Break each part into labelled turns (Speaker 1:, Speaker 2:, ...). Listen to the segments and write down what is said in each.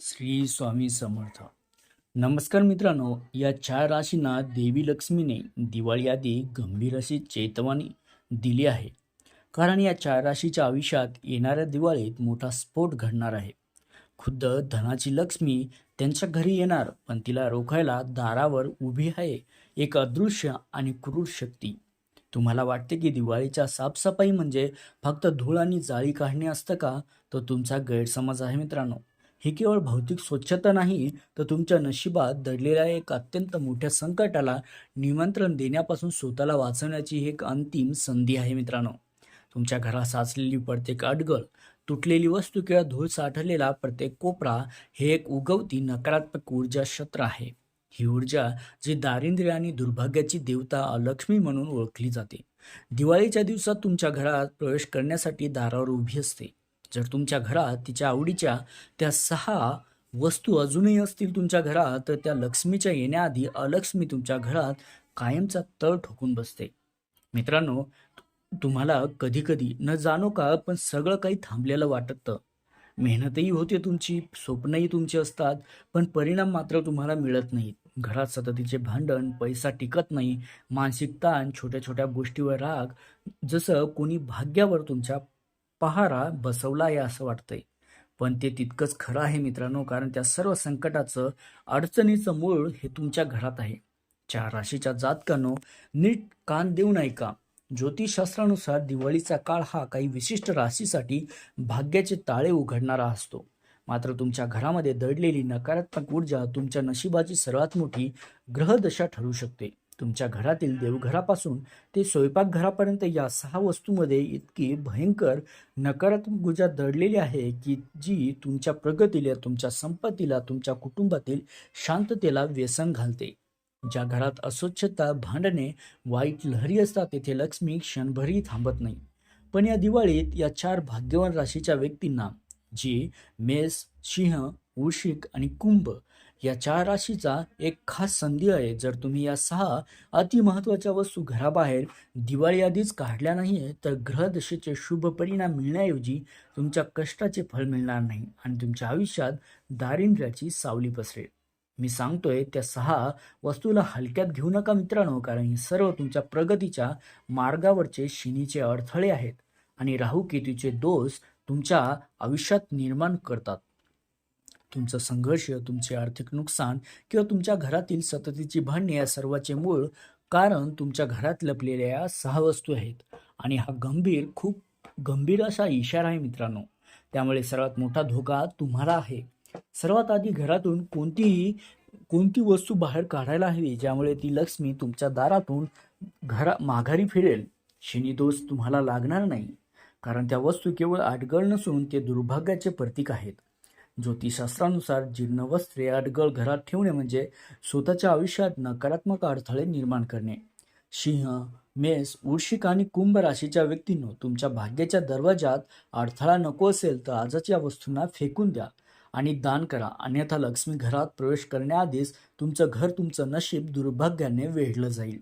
Speaker 1: श्री स्वामी समर्थ. नमस्कार मित्रांनो या चार राशींना देवी लक्ष्मीने दिवाळी आधी गंभीर अशी चेतवानी दिली आहे. कारण या चार राशीच्या आयुष्यात येणाऱ्या दिवाळीत मोठा स्फोट घडणार आहे. खुद्द धनाची लक्ष्मी त्यांच्या घरी येणार पण तिला रोखायला दारावर उभी आहे एक अदृश्य आणि क्रूर शक्ती. तुम्हाला वाटते की दिवाळीच्या साफसफाई म्हणजे फक्त धूळ आणि जाळी काढणे असतं का? तो तुमचा गैरसमज आहे मित्रांनो. ही केवळ भौतिक स्वच्छता नाही तर तुमच्या नशिबात दडलेल्या एक अत्यंत मोठ्या संकटाला निमंत्रण देण्यापासून स्वतःला वाचवण्याची ही एक अंतिम संधी आहे मित्रांनो. तुमच्या घरात साचलेली प्रत्येक अडगळ तुटलेली वस्तू किंवा धूळ साठलेला प्रत्येक कोपरा हे एक उगवती नकारात्मक ऊर्जा क्षेत्र आहे. ही ऊर्जा जी दारिद्र्य आणि दुर्भाग्याची देवता लक्ष्मी म्हणून ओळखली जाते. दिवाळीच्या दिवसात तुमच्या घरात प्रवेश करण्यासाठी दारावर उभी असते. जर तुमच्या घरात तिच्या आवडीच्या त्या सहा वस्तू अजूनही असतील तुमच्या घरात तर त्या लक्ष्मीच्या येण्याआधी अलक्ष्मी तुमच्या घरात कायमचा तळ ठोकून बसते. मित्रांनो तुम्हाला कधी कधी न जाणो का पण सगळं काही थांबलेलं वाटतं. मेहनतही होते तुमची स्वप्नही तुमची असतात पण परिणाम मात्र तुम्हाला मिळत नाहीत. घरात सततीचे भांडण पैसा टिकत नाही मानसिक ताण छोट्या छोट्या गोष्टीवर राग जसं कोणी भाग्यावर तुमच्या पहारा बसवला आहे असं वाटतंय. पण ते तितकंच खरं आहे मित्रांनो कारण त्या सर्व संकटाचं अडचणीचं मूळ हे तुमच्या घरात आहे. चार राशीच्या जातकांनो नीट कान देऊन ऐका. ज्योतिषशास्त्रानुसार दिवाळीचा काळ हा काही विशिष्ट राशीसाठी भाग्याचे ताळे उघडणारा असतो. मात्र तुमच्या घरामध्ये दडलेली नकारात्मक ऊर्जा तुमच्या नशिबाची सर्वात मोठी ग्रहदशा ठरू शकते. तुमच्या घरातील देवघरापासून ते स्वयंपाकघरापर्यंत या सहा वस्तूमध्ये इतकी भयंकर नकारात्मक ऊर्जा दडलेली आहे की जी तुमच्या प्रगतीला तुमच्या संपत्तीला तुमच्या कुटुंबातील शांततेला व्यसन घालते. ज्या घरात अस्वच्छता भांडणे वाईट लहरी असतात तेथे लक्ष्मी क्षणभरही थांबत नाही. पण या दिवाळीत या चार भाग्यवान राशीच्या व्यक्तींना जी मेष सिंह वृश्चिक आणि कुंभ या चार राशीचा एक खास संधी आहे. जर तुम्ही या सहा अतिमहत्वाच्या वस्तू घराबाहेर दिवाळी आधीच काढल्या नाही तर ग्रहदशेचे शुभ परिणाम मिळण्याऐवजी तुमच्या कष्टाचे फळ मिळणार नाही आणि तुमच्या आयुष्यात दारिद्र्याची सावली पसरेल. मी सांगतोय त्या सहा वस्तूला हलक्यात घेऊ नका मित्रांनो कारण हे सर्व तुमच्या प्रगतीच्या मार्गावरचे शिनीचे अडथळे आहेत आणि राहू केतूचे दोष तुमच्या आयुष्यात निर्माण करतात. तुमचं संघर्ष तुमचे आर्थिक नुकसान किंवा तुमच्या घरातील सततीची भांडणे या सर्वाचे मूळ कारण तुमच्या घरात लपलेल्या या सहा वस्तू आहेत. आणि हा गंभीर खूप गंभीर असा इशारा आहे मित्रांनो. त्यामुळे सर्वात मोठा धोका तुम्हाला आहे. सर्वात आधी घरातून कोणतीही कोणती वस्तू बाहेर काढायला हवी ज्यामुळे ती लक्ष्मी तुमच्या दारातून घरा माघारी फिरेल. शनी दोष तुम्हाला लागणार नाही. कारण त्या वस्तू केवळ आडगळ नसून ते दुर्भाग्याचे प्रतीक आहेत. ज्योतिषशास्त्रानुसार जीर्ण वस्त्रे अडगळ घरात ठेवणे म्हणजे स्वतःच्या आयुष्यात नकारात्मक अडथळे निर्माण करणे. सिंह मेष वृश्चिक आणि कुंभ राशीच्या व्यक्तींनो तुमच्या भाग्याच्या दरवाजात अडथळा नको असेल तर आजच या वस्तूंना फेकून द्या आणि दान करा. अन्यथा लक्ष्मी घरात प्रवेश करण्याआधीच तुमचं घर तुमचं नशीब दुर्भाग्याने वेढलं जाईल.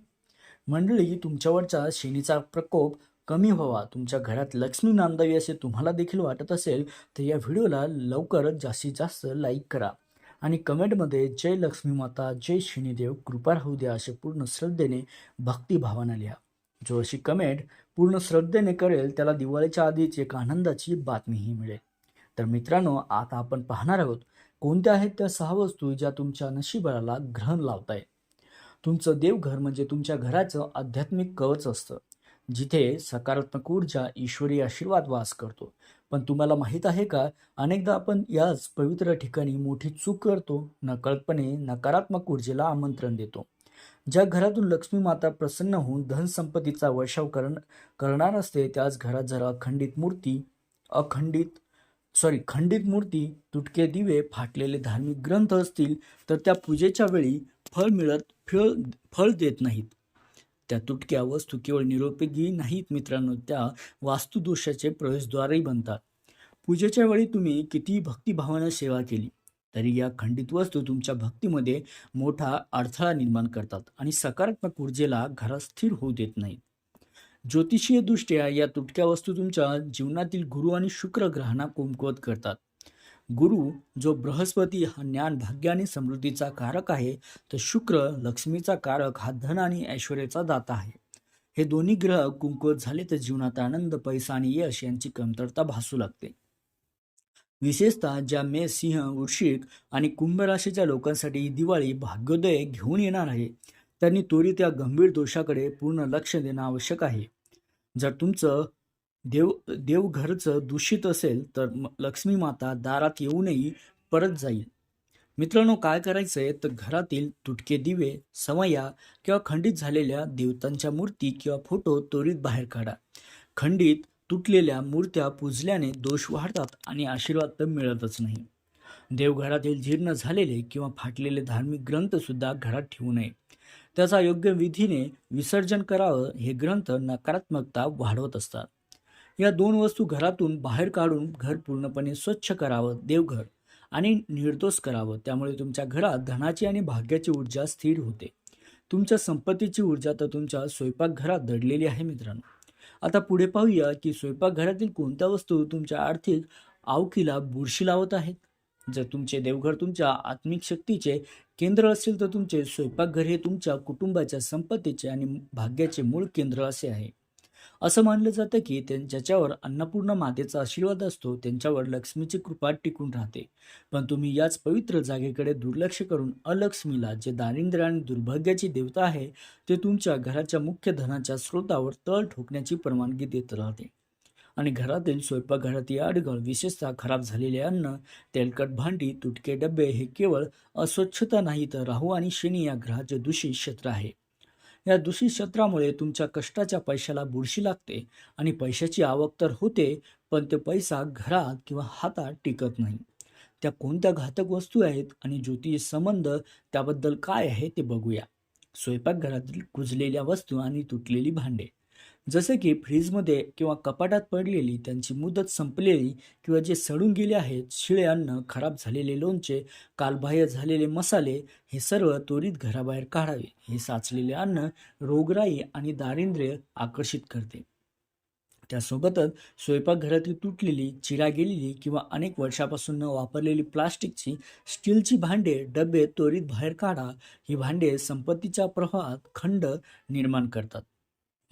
Speaker 1: मंडळी तुमच्यावरचा शनीचा प्रकोप कमी व्हावा. तुमच्या घरात लक्ष्मी नांदावी असे तुम्हाला देखील वाटत असेल तर या व्हिडिओला लवकरच जास्तीत जास्त लाईक करा. आणि कमेंटमध्ये जय लक्ष्मी माता जय शनिदेव कृपा राहू द्या असे पूर्ण श्रद्धेने भक्तिभावानं लिहा. जो अशी कमेंट पूर्ण श्रद्धेने करेल त्याला दिवाळीच्या आधीच एक आनंदाची बातमीही मिळेल. तर मित्रांनो आता आपण पाहणार आहोत कोणत्या आहेत त्या सहा वस्तू ज्या तुमच्या नशिबाला ग्रहण लावताय तुमचं देवघर म्हणजे तुमच्या घराचं आध्यात्मिक कवच असतं. जिथे सकारात्मक ऊर्जा ईश्वरी आशीर्वाद वास करतो. पण तुम्हाला माहीत आहे का अनेकदा आपण याच पवित्र ठिकाणी मोठी चूक करतो नकळतपणे नकारात्मक ऊर्जेला आमंत्रण देतो. ज्या घरातून लक्ष्मी माता प्रसन्न होऊन धनसंपत्तीचा वर्षाव करण करणार असते त्याच घरात जर अखंडित मूर्ती अखंडित सॉरी खंडित मूर्ती तुटके दिवे फाटलेले धार्मिक ग्रंथ असतील तर त्या पूजेच्या वेळी फळ मिळत फळ फळ देत नाहीत. त्या तुटक्या वस्तू केवळ निरुपयोगी नाहीत मित्रांनो त्या वास्तुदोषाचे प्रवेशद्वारही बनतात. पूजेच्या वेळी तुम्ही किती भक्तिभावानं सेवा केली तरी या खंडित वस्तू तुमच्या भक्तीमध्ये मोठा अडथळा निर्माण करतात आणि सकारात्मक ऊर्जेला घरात स्थिर होऊ देत नाहीत. ज्योतिषीय दृष्ट्या या तुटक्या वस्तू तुमच्या जीवनातील गुरु आणि शुक्र ग्रहांना कुमकुवत करतात. गुरु जो बृहस्पती हा ज्ञान भाग्य आणि समृद्धीचा कारक आहे तर शुक्र लक्ष्मीचा कारक हा धन आणि ऐश्वर्याचा दाता आहे. हे दोन्ही ग्रह कुंकुवत झाले तर जीवनात आनंद पैसा आणि यश यांची कमतरता भासू लागते. विशेषतः ज्या मे सिंह वृश्चिक आणि कुंभ राशीच्या लोकांसाठी ही दिवाळी भाग्योदय घेऊन येणार आहे. त्यांनी त्वरित या गंभीर दोषाकडे पूर्ण लक्ष देणं आवश्यक आहे. जर तुमचं देव देवघरचं दूषित असेल तर म- लक्ष्मी माता दारात येऊनही परत जाईल. मित्रांनो काय करायचं आहे तर घरातील तुटके दिवे समया किंवा खंडित झालेल्या देवतांच्या मूर्ती किंवा फोटो त्वरित बाहेर काढा. खंडित तुटलेल्या मूर्त्या पूजल्याने दोष वाढतात आणि आशीर्वाद तर मिळतच नाही. देवघरातील जीर्ण झालेले किंवा फाटलेले धार्मिक ग्रंथसुद्धा घरात ठेवू नये. त्याचा योग्य विधीने विसर्जन करावं हे ग्रंथ नकारात्मकता वाढवत असतात. या दोन वस्तू घरातून बाहेर काढून घर पूर्णपणे स्वच्छ करावं देवघर आणि निर्दोष करावं. त्यामुळे तुमच्या घरात धनाची आणि भाग्याची ऊर्जा स्थिर होते. तुमच्या संपत्तीची ऊर्जा तर तुमच्या स्वयंपाकघरात दडलेली आहे मित्रांनो. आता पुढे पाहूया की स्वयंपाकघरातील कोणत्या वस्तू तुमच्या आर्थिक आवकीला बुरशी लावत आहेत? जर तुमचे देवघर तुमच्या आत्मिक शक्तीचे केंद्र असेल तर तुमचे स्वयंपाकघर हे तुमच्या कुटुंबाच्या संपत्तीचे आणि भाग्याचे मूळ केंद्र असे आहे. असं मानलं जातं की त्यां ज्याच्यावर अन्नपूर्ण मातेचा आशीर्वाद असतो त्यांच्यावर लक्ष्मीची कृपा टिकून राहते. पण तुम्ही याच पवित्र जागेकडे दुर्लक्ष करून अलक्ष्मीला जे दारिद्र्य आणि दुर्भाग्याची देवता आहे ते तुमच्या घराच्या मुख्य धनाच्या स्रोतावर तळ ठोकण्याची परवानगी देत राहते. आणि घरातील स्वयंपाकघरातील आडगळ विशेषतः खराब झालेले अन्न तेलकट भांडी तुटके डबे हे केवळ अस्वच्छता नाही तर राहू आणि शनी या ग्रहाचे दूषित क्षेत्र आहे. या दूषित क्षेत्रामुळे तुमच्या कष्टाच्या पैशाला बुरशी लागते आणि पैशाची आवक तर होते पण ते पैसा घरात किंवा हातात टिकत नाही. त्या कोणत्या घातक वस्तू आहेत आणि ज्योतिष संबंध त्याबद्दल काय आहे ते बघूया. स्वयंपाकघरातील कुजलेल्या वस्तू आणि तुटलेली भांडे. जसे की फ्रीजमध्ये किंवा कपाटात पडलेली त्यांची मुदत संपलेली किंवा जे सडून गेले आहेत शिळे अन्न खराब झालेले लोणचे कालबाह्य झालेले मसाले हे सर्व त्वरित घराबाहेर काढावे. हे साचलेले अन्न रोगराई आणि दारिद्र्य आकर्षित करते. त्यासोबतच स्वयंपाकघरातील तुटलेली चिरा गेलेली किंवा अनेक वर्षापासून न वापरलेली प्लास्टिकची स्टीलची भांडे डबे त्वरित बाहेर काढा. ही भांडे संपत्तीच्या प्रवाहात खंड निर्माण करतात.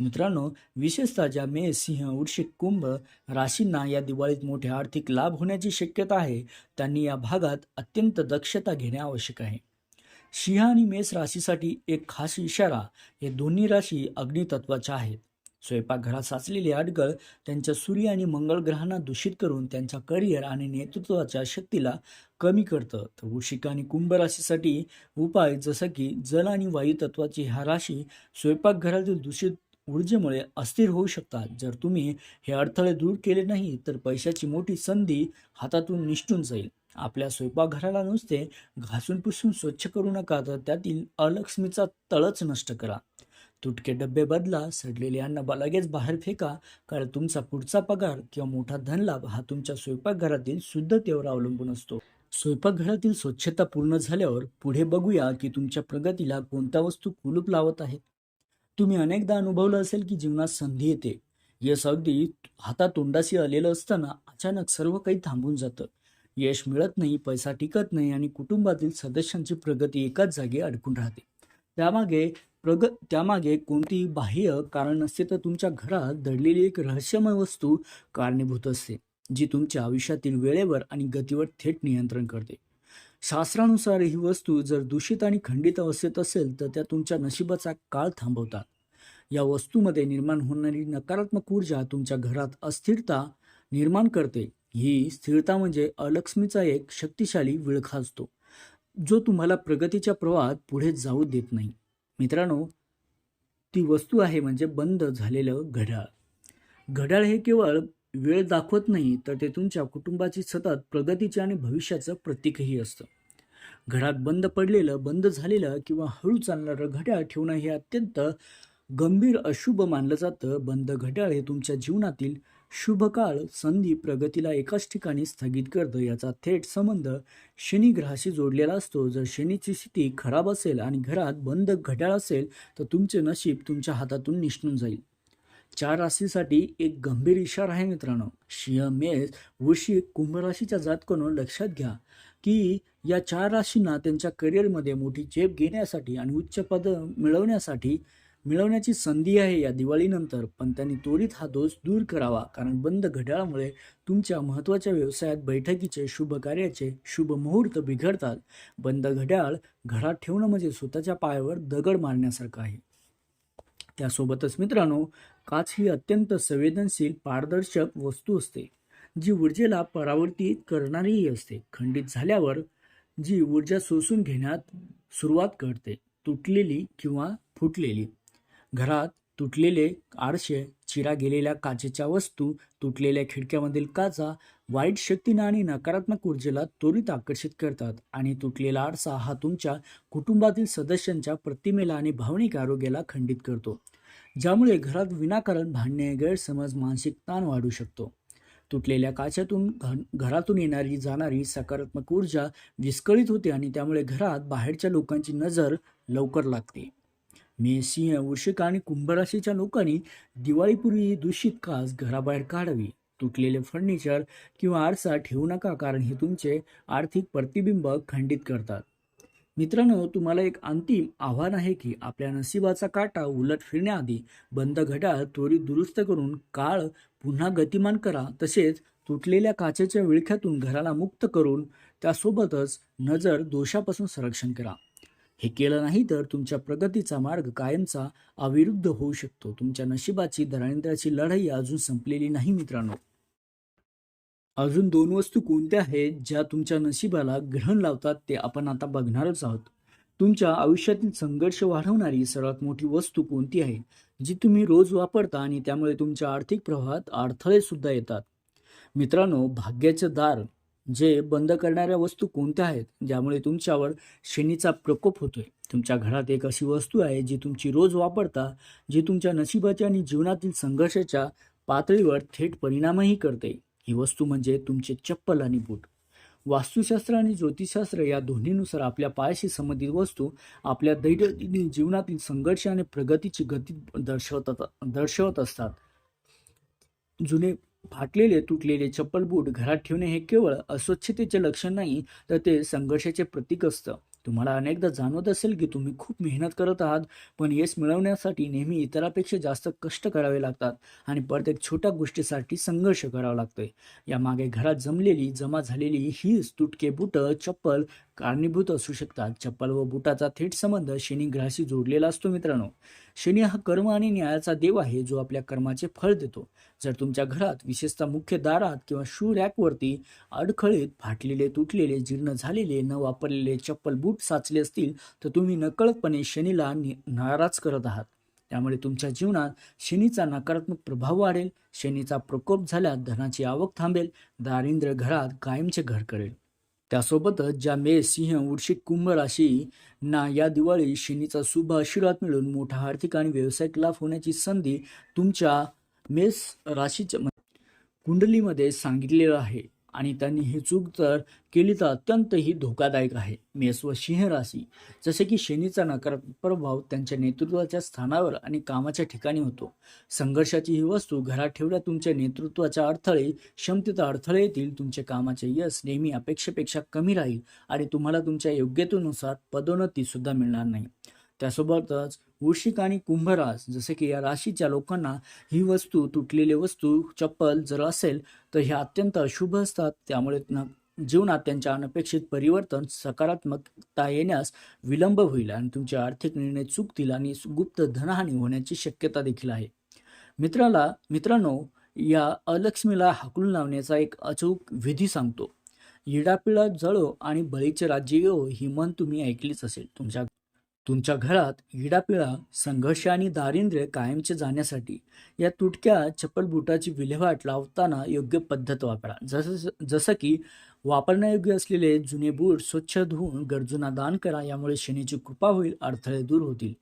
Speaker 1: मित्रांनो विशेषतः ज्या मेष सिंह वृश्चिक कुंभ राशींना या दिवाळीत मोठे आर्थिक लाभ होण्याची शक्यता आहे त्यांनी या भागात अत्यंत दक्षता घेणे आवश्यक आहे. सिंह आणि मेष राशीसाठी एक खास इशारा हे दोन्ही राशी अग्नितत्वाच्या आहेत. स्वयंपाकघरात साचलेली अडगळ त्यांच्या सूर्य आणि मंगळ ग्रहांना दूषित करून त्यांच्या करिअर आणि नेतृत्वाच्या शक्तीला कमी करतं. तर वृषिक आणि कुंभ राशीसाठी उपाय जसं की जल आणि वायू तत्वाची ह्या राशी स्वयंपाकघरातील दूषित ऊर्जेमुळे अस्थिर होऊ शकतात. जर तुम्ही हे अडथळे दूर केले नाही तर पैशाची मोठी संधी हातातून निष्ठून जाईल. आपल्या स्वयंपाकघराला नुसते घासून पुसून स्वच्छ करू नका तर त्यातील अलक्ष्मीचा तळच नष्ट करा. तुटके डबे बदला सडलेले अन्न लगेच बाहेर फेका कारण तुमचा पुढचा पगार किंवा मोठा धनलाभ हा तुमच्या स्वयंपाकघरातील शुद्धतेवर अवलंबून असतो. स्वयंपाकघरातील स्वच्छता पूर्ण झाल्यावर पुढे बघूया की तुमच्या प्रगतीला कोणत्या वस्तू कुलूप लावत आहेत. तुम्ही अनेकदा अनुभवलं असेल की जीवनात संधी येते. यश अगदी हातातोंडाशी आलेलं असताना अचानक सर्व काही थांबून जातं. यश मिळत नाही पैसा टिकत नाही आणि कुटुंबातील सदस्यांची प्रगती एकाच जागी अडकून राहते. त्यामागे प्रग त्यामागे कोणतीही बाह्य कारण नसते तर तुमच्या घरात दडलेली एक रहस्यमय वस्तू कारणीभूत असते जी तुमच्या आयुष्यातील वेळेवर आणि गतीवर थेट नियंत्रण करते. शास्त्रानुसार ही वस्तू जर दूषित आणि खंडित अवस्थेत असेल तर त्या तुमच्या नशिबाचा काळ थांबवतात. या वस्तूमध्ये निर्माण होणारी नकारात्मक ऊर्जा तुमच्या घरात अस्थिरता निर्माण करते. ही स्थिरता म्हणजे अलक्ष्मीचा एक शक्तिशाली विळखा असतो जो तुम्हाला प्रगतीच्या प्रवाहात पुढे जाऊ देत नाही. मित्रांनो ती वस्तू आहे म्हणजे बंद झालेलं घड्याळ. घड्याळ हे केवळ वेळ दाखवत नाही तर ते तुमच्या कुटुंबाची सतत प्रगतीचे आणि भविष्याचं प्रतीकही असतं. घरात बंद पडलेलं बंद झालेलं किंवा हळू चालणारं घड्याळ ठेवणं हे अत्यंत गंभीर अशुभ मानलं जातं. बंद घड्याळ हे तुमच्या जीवनातील शुभ काळ संधी प्रगतीला एकाच ठिकाणी स्थगित करतं. याचा थेट संबंध शनी ग्रहाशी जोडलेला असतो. जर शनीची स्थिती खराब असेल आणि घरात बंद घड्याळ असेल तर तुमचे नशीब तुमच्या हातातून निष्णून जाईल. चार राशीसाठी एक गंभीर इशारा आहे मित्रांनो. सिंह मेष वृश्चिक कुंभ राशीच्या जातकांनो लक्षात घ्या की या चार राशींना त्यांच्या करिअरमध्ये मोठी झेप घेण्यासाठी आणि उच्च पद मिळवण्यासाठी मिळवण्याची संधी आहे या दिवाळीनंतर. पण त्यांनी त्वरित हा दोष दूर करावा कारण बंद घड्याळामुळे तुमच्या महत्त्वाच्या व्यवसायात बैठकीचे शुभ कार्याचे शुभ मुहूर्त बिघडतात. बंद घड्याळ घरात ठेवणं म्हणजे स्वतःच्या पायावर दगड मारण्यासारखं आहे. त्यासोबतच मित्रांनो काच ही अत्यंत संवेदनशील पारदर्शक वस्तू असते जी ऊर्जेला परावर्तित करणारीही असते. खंडित झाल्यावर जी ऊर्जा शोषून घेण्यात सुरुवात करते तुटलेली किंवा फुटलेली. घरात तुटलेले आरशे चिरा गेलेल्या काचेच्या वस्तू तुटलेल्या खिडक्यामधील काचा वाईट शक्तीनं आणि नकारात्मक ऊर्जेला त्वरित आकर्षित करतात आणि तुटलेला आरसा हा तुमच्या कुटुंबातील सदस्यांच्या प्रतिमेला आणि भावनिक आरोग्याला खंडित करतो. ज्यामुळे घरात विनाकारण भांडणे गैरसमज मानसिक ताण वाढू शकतो. तुटलेल्या काचातून घरातून येणारी जाणारी सकारात्मक ऊर्जा विस्कळीत होते आणि त्यामुळे घरात बाहेरच्या लोकांची नजर लवकर लागते. मे सिंह वृश्चिक आणि कुंभ राशीच्या लोकांनी दिवाळीपूर्वी ही दूषित कास घराबाहेर काढावी. तुटलेले फर्निचर किंवा आरसा ठेवू नका कारण हे तुमचे आर्थिक प्रतिबिंब खंडित करतात. मित्रांनो तुम्हाला एक अंतिम आव्हान आहे की आपल्या नशिबाचा काटा उलट फिरण्याआधी बंद घड्याळ त्वरित दुरुस्त करून काळ पुन्हा गतिमान करा. तसेच तुटलेल्या काचेच्या विळख्यातून घराला मुक्त करून त्यासोबतच नजर दोषापासून संरक्षण करा. हे केलं नाही तर तुमच्या प्रगतीचा मार्ग कायमचा अविरुद्ध होऊ शकतो. तुमच्या नशिबाची दारिद्र्याची लढाई अजून संपलेली नाही मित्रांनो. अजून दोन वस्तू कोणत्या आहेत ज्या तुमच्या नशिबाला ग्रहण लावतात ते आपण आता बघणारच आहोत. तुमच्या आयुष्यातील संघर्ष वाढवणारी सर्वात मोठी वस्तू कोणती आहे जी तुम्ही रोज वापरता आणि त्यामुळे तुमच्या आर्थिक प्रवाहात अडथळे सुद्धा येतात? मित्रांनो भाग्याचे दार जे बंद करणाऱ्या वस्तू कोणत्या आहेत ज्यामुळे तुमच्यावर शनीचा प्रकोप होतोय? तुमच्या घरात एक अशी वस्तू आहे जी तुमची रोज वापरता जी तुमच्या नशिबाच्या आणि जीवनातील संघर्षाच्या पातळीवर थेट परिणामही करते. ही वस्तू म्हणजे तुमचे चप्पल आणि बूट. वास्तुशास्त्र आणि ज्योतिषशास्त्र या दोन्हीनुसार आपल्या पायाशी संबंधित वस्तू आपल्या दैनंदिन जीवनातील संघर्ष आणि प्रगतीची गती दर्शवतात दर्शवत असतात. जुने फाटलेले तुटलेले चप्पल बूट घरात ठेवणे हे केवळ अस्वच्छतेचे लक्षण नाही तर ते संघर्षाचे प्रतीक असतं. तुम्हाला अनेकदा जाणवत असेल की तुम्ही खूप मेहनत करत आहात पण यश मिळवण्यासाठी नेहमी इतरांपेक्षा जास्त कष्ट करावे लागतात आणि प्रत्येक छोट्या गोष्टीसाठी संघर्ष करावा लागतोय. यामागे घरात जमलेली जमा झालेली हीच तुटके बुट चप्पल कारणीभूत असू शकतात. चप्पल व बुटाचा थेट संबंध शनी ग्रहाशी जोडलेला असतो मित्रांनो. शनी हा कर्म आणि न्यायाचा देव आहे जो आपल्या कर्माचे फळ देतो. जर तुमच्या घरात विशेषतः मुख्य दारात किंवा शू रॅकवरती अडखळीत फाटलेले तुटलेले जीर्ण झालेले न वापरलेले चप्पल बूट साचले असतील तर तुम्ही नकळतपणे शनीला नि- नाराज करत आहात. त्यामुळे तुमच्या जीवनात शनीचा नकारात्मक प्रभाव वाढेल. शनीचा प्रकोप झाल्यास धनाची आवक थांबेल. दारिद्र्य घरात कायमचे घर करेल. त्यासोबतच ज्या मेष सिंह वृश्चिक कुंभ राशी ना या दिवाळी शनीचा शुभ आशीर्वाद मिळून मोठा आर्थिक आणि व्यावसायिक लाभ होण्याची संधी तुमच्या मेष राशीच्या कुंडलीमध्ये सांगितलेलं आहे. आणि त्यांनी ही चूक जर केली तर अत्यंत ही धोकादायक आहे. मेष व सिंह राशी जसे की शनीचा नकारात्मक प्रभाव त्यांच्या नेतृत्वाच्या स्थानावर आणि कामाच्या ठिकाणी होतो. संघर्षाची ही वस्तू घरात ठेवल्या तुमच्या नेतृत्वाच्या अडथळे क्षमतेचा अडथळे येतील तुमचे कामाचे यश नेहमी अपेक्षेपेक्षा कमी राहील आणि तुम्हाला तुमच्या योग्यतेनुसार पदोन्नती सुद्धा मिळणार नाही. त्यासोबतच वृश्चिक आणि कुंभरास जसे की या राशीच्या लोकांना ही वस्तू तुटलेली वस्तू चप्पल जर असेल तर हे अत्यंत अशुभ असतात. त्यामुळे न जीवनात त्यांच्या अनपेक्षित परिवर्तन सकारात्मकता येण्यास विलंब होईल आणि तुमचे आर्थिक निर्णय चुकतील आणि गुप्त धनहानी होण्याची शक्यता देखील आहे. मित्राला मित्रांनो या अलक्ष्मीला हाकलून लावण्याचा एक अचूक विधी सांगतो. इडापिडा जळो आणि बळीचे राज्य येवो ही मन तुम्ही ऐकलीच असेल. तुमच्या तुमच्या घरात इडापिडा संघर्ष आणि दारिद्र्य कायमचे जाण्यासाठी या तुटक्या चप्पल बुटाची विल्हेवाट लावताना योग्य पद्धत वापरा. जसं जसं की वापरण्यायोग्य असलेले जुने बूट स्वच्छ धुवून गरजूंना दान करा यामुळे शनीची कृपा होईल अडथळे दूर होतील.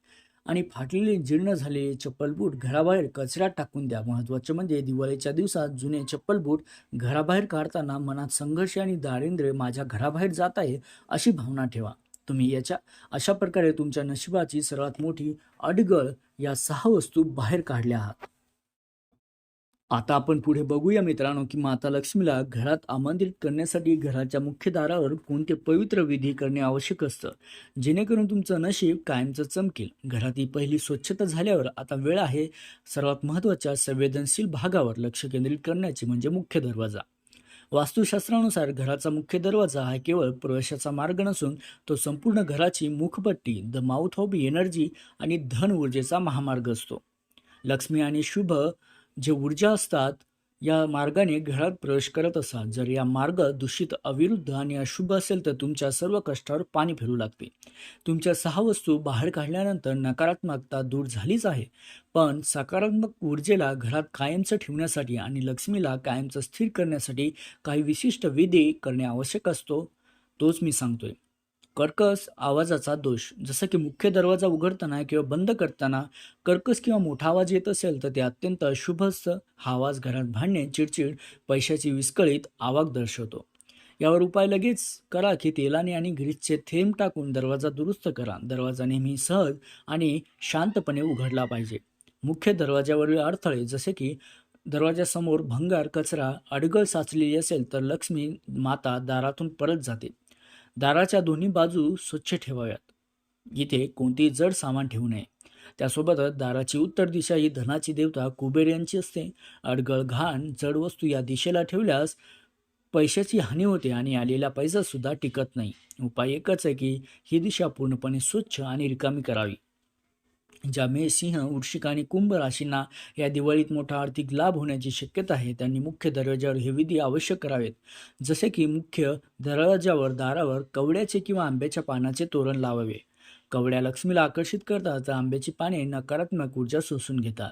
Speaker 1: आणि फाटलेले जीर्ण झालेले चप्पल बूट घराबाहेर कचऱ्यात टाकून द्या. महत्त्वाचे म्हणजे दिवाळीच्या दिवसात जुने चप्पल बूट घराबाहेर काढताना मनात संघर्ष आणि दारिद्र्य माझ्या घराबाहेर जात आहे अशी भावना ठेवा. तुम्ही याच्या अशा प्रकारे तुमच्या नशिबाची सर्वात मोठी अडगळ या सहा वस्तू बाहेर काढल्या आहात. आता आपण पुढे बघूया मित्रांनो की माता लक्ष्मीला घरात आमंत्रित करण्यासाठी घराच्या मुख्य दारावर कोणते पवित्र विधी करणे आवश्यक असतं? जेणेकरून तुमचं नशीब कायमचं चमकेल. घरातील पहिली स्वच्छता झाल्यावर आता वेळ आहे सर्वात महत्त्वाच्या संवेदनशील भागावर लक्ष केंद्रित करण्याची म्हणजे मुख्य दरवाजा. वास्तुशास्त्रानुसार घराचा मुख्य दरवाजा हा केवळ प्रवेशाचा मार्ग नसून तो संपूर्ण घराची मुखपट्टी द माउथ ऑफ एनर्जी आणि धन ऊर्जेचा महामार्ग असतो. लक्ष्मी आणि शुभ जे ऊर्जा असतात या मार्गाने घरात प्रवेश करत असाल. जर या मार्ग दूषित अविरुद्ध आणि अशुभ असेल तर तुमच्या सर्व कष्टावर पाणी फिरू लागते. तुमच्या सहा वस्तू बाहेर काढल्यानंतर नकारात्मकता दूर झालीच आहे. पण सकारात्मक ऊर्जेला घरात कायमचं ठेवण्यासाठी आणि लक्ष्मीला कायमचं स्थिर करण्यासाठी काही विशिष्ट विधी करणे आवश्यक असतो तोच मी सांगतोय. कर्कस आवाजाचा दोष. जसं की मुख्य दरवाजा उघडताना किंवा बंद करताना कर्कस किंवा मोठा आवाज येत असेल तर ते अत्यंत अशुभ असतं हा आवाज घरात भांडणे चिडचिड पैशाची विस्कळीत आवाक दर्शवतो. यावर उपाय लगेच करा की तेलाने आणि ग्रीसचे थेंब टाकून दरवाजा दुरुस्त करा. दरवाजा नेहमी सहज आणि शांतपणे उघडला पाहिजे. मुख्य दरवाजावरील अडथळे जसे की दरवाजासमोर भंगार कचरा अडगळ साचलेली असेल तर लक्ष्मी माता दारातून परत जाते. दाराच्या दोन्ही बाजू स्वच्छ ठेवाव्यात. इथे कोणतेही जड सामान ठेवू नये. त्यासोबतच दाराची उत्तर दिशा ही धनाची देवता कुबेर यांची असते. अडगळ घाण जड वस्तू या दिशेला ठेवल्यास पैशाची हानी होते आणि आलेला पैसा सुद्धा टिकत नाही. उपाय एकच आहे की ही दिशा पूर्णपणे स्वच्छ आणि रिकामी करावी. ज्या मे सिंह वृश्चिक आणि कुंभ राशींना या दिवाळीत मोठा आर्थिक लाभ होण्याची शक्यता आहे त्यांनी मुख्य दरवाज्यावर हे विधी आवश्यक करावेत. जसे की मुख्य दरवाजावर दारावर कवड्याचे किंवा आंब्याच्या पानाचे तोरण लावावे. कवड्या लक्ष्मीला आकर्षित करतात तर आंब्याची पाने नकारात्मक ऊर्जा शोषून घेतात.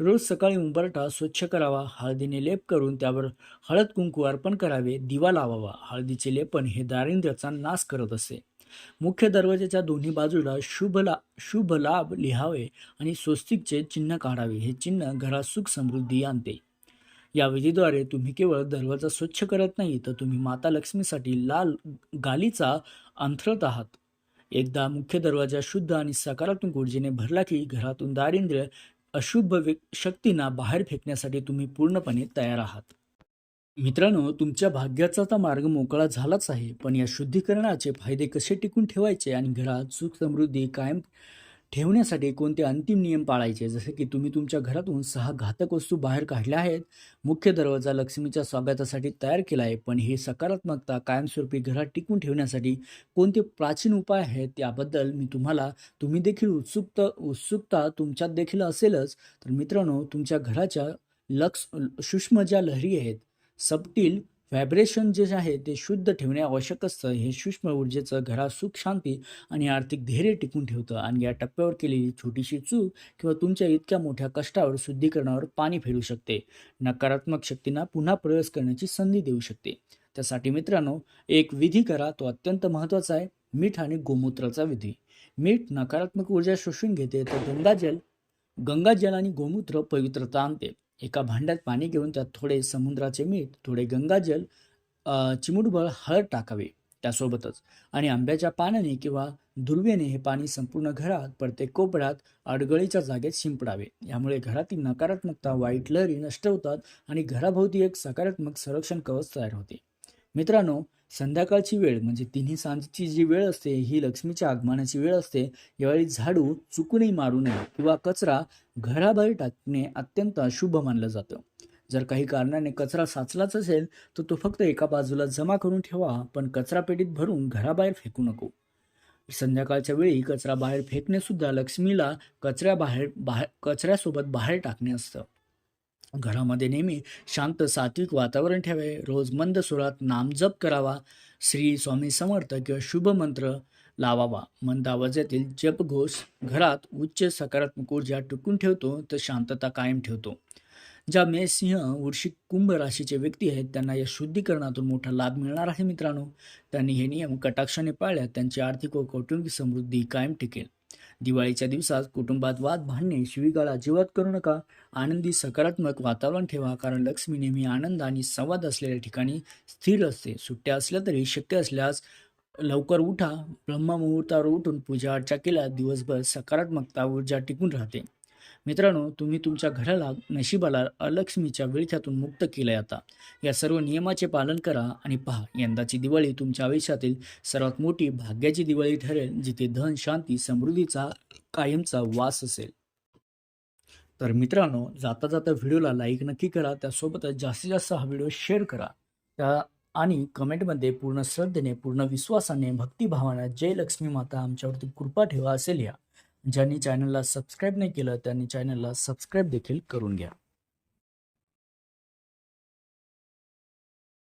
Speaker 1: रोज सकाळी उंबरठा स्वच्छ करावा हळदीने लेप करून त्यावर हळद कुंकू अर्पण करावे दिवा लावावा. हळदीचे लेपन हे दारिद्र्याचा नाश करत असे. मुख्य दरवाजाच्या दोन्ही बाजूला शुभ ला शुभ लाभ लिहावे आणि स्वस्तिकचे चिन्ह काढावे. हे चिन्ह घरात सुख समृद्धी आणते. या विधीद्वारे तुम्ही केवळ दरवाजा स्वच्छ करत नाही तर तुम्ही माता लक्ष्मीसाठी लाल गालीचा अंथरत आहात. एकदा मुख्य दरवाजा शुद्ध आणि सकारात्मक ऊर्जेने भरला की घरातून दारिद्र्य अशुभ शक्तींना बाहेर फेकण्यासाठी तुम्ही पूर्णपणे तयार आहात. मित्रांनो तुमच्या भाग्याचा तर मार्ग मोकळा झालाच आहे पण या शुद्धीकरणाचे फायदे कसे टिकून ठेवायचे आणि घरात सुख समृद्धी कायम ठेवण्यासाठी कोणते अंतिम नियम पाळायचे? जसे की तुम्ही तुमच्या घरातून सहा घातक वस्तू बाहेर काढल्या आहेत मुख्य दरवाजा लक्ष्मीच्या स्वागतासाठी तयार केला आहे पण हे सकारात्मकता कायमस्वरूपी घरात टिकून ठेवण्यासाठी कोणते प्राचीन उपाय आहेत? त्याबद्दल मी तुम्हाला तुम्ही देखील उत्सुकता उत्सुकता तुमच्यात देखील असेलच. तर मित्रांनो तुमच्या घराच्या लक्ष सूक्ष्म ज्या लहरी आहेत सबटील व्हायब्रेशन जे आहे ते शुद्ध ठेवणे आवश्यक असतं. हे सूक्ष्म ऊर्जेचं घरात सुख शांती आणि आर्थिक धैर्य टिकून ठेवतं आणि या टप्प्यावर केलेली छोटीशी चूक किंवा तुमच्या इतक्या मोठ्या कष्टावर शुद्धीकरणावर पाणी फेरू शकते. नकारात्मक शक्तींना पुन्हा प्रवेश करण्याची संधी देऊ शकते. त्यासाठी मित्रांनो एक विधी करा. तो अत्यंत महत्त्वाचा आहे. मीठ आणि गोमूत्राचा विधी. मीठ नकारात्मक ऊर्जा शोषून घेते तर गंगाजल गंगाजल आणि गोमूत्र पवित्रता आणते. एका भांड्यात पाणी घेऊन त्यात थोडे समुद्राचे मीठ थोडे गंगाजल चिमुटभर हळद टाकावे त्यासोबतच. आणि आंब्याच्या पानाने किंवा दुर्वेने हे पाणी संपूर्ण घरात प्रत्येक कोपऱ्यात अडगळीच्या जागेत शिंपडावे. यामुळे घरातील नकारात्मकता वाईट लहरी नष्ट होतात आणि घराभोवती एक सकारात्मक संरक्षण कवच तयार होते. मित्रांनो संध्याकाळची वेळ म्हणजे तिन्ही सांजची जी वेळ असते ही लक्ष्मीच्या आगमनाची वेळ असते. यावेळी झाडू चुकूनही मारू नये किंवा कचरा घराबाहेर टाकणे अत्यंत अशुभ मानलं जातं. जर काही कारणाने कचरा साचलाच असेल तर तो फक्त एका बाजूला जमा करून ठेवा पण कचरा पेटीत भरून घराबाहेर फेकू नको. संध्याकाळच्या वेळी कचरा बाहेर फेकणे सुद्धा लक्ष्मीला कचऱ्याबाहेर बाहेर कचऱ्यासोबत बाहेर टाकणे असतं. घरामध्ये नेहमी शांत सात्विक वातावरण ठेवावे. रोज मंद सुरात नामजप करावा. श्री स्वामी समर्थ किंवा शुभ मंत्र लावावा. मंद आवाजातील जपघोष घरात उच्च सकारात्मक ऊर्जा टिकून ठेवतो तर शांतता कायम ठेवतो. ज्या मेसिंह वृश्चिक कुंभ राशीचे व्यक्ती आहेत त्यांना या शुद्धीकरणातून मोठा लाभ मिळणार आहे मित्रांनो. त्यांनी हे नियम कटाक्षाने पाळल्या त्यांची आर्थिक व कौटुंबिक समृद्धी कायम टिकेल. दिवाळीच्या दिवसात कुटुंबात वाद भांडणे शिवीगाळ अजिबात करू नका. आनंदी सकारात्मक वातावरण ठेवा कारण लक्ष्मी नेहमी आनंद आणि संवाद असलेल्या ठिकाणी स्थिर असते. सुट्ट्या असल्या तरी शक्य असल्यास लवकर उठा. ब्रह्ममुहूर्तावर उठून पूजा अर्चा केल्यास दिवसभर सकारात्मकता ऊर्जा टिकून राहते. मित्रांनो तुम्ही तुमच्या घराला नशिबाला अलक्ष्मीच्या विळख्यातून मुक्त केलं आता. या सर्व नियमाचे पालन करा आणि पहा यंदाची दिवाळी तुमच्या आयुष्यातील सर्वात मोठी भाग्याची दिवाळी ठरेल जिथे धन शांती समृद्धीचा कायमचा वास असेल. तर मित्रांनो जाता जाता व्हिडिओला लाईक नक्की करा त्यासोबतच जास्तीत जास्त हा व्हिडिओ शेअर करा. त्या आणि कमेंटमध्ये पूर्ण श्रद्धेने पूर्ण विश्वासाने भक्तिभावाने जय लक्ष्मी माता आमच्यावरती कृपा ठेवा असेल या ज्यांनी चॅनलला सबस्क्राईब नाही केलं त्यांनी चॅनलला सबस्क्राईब देखील करून घ्या.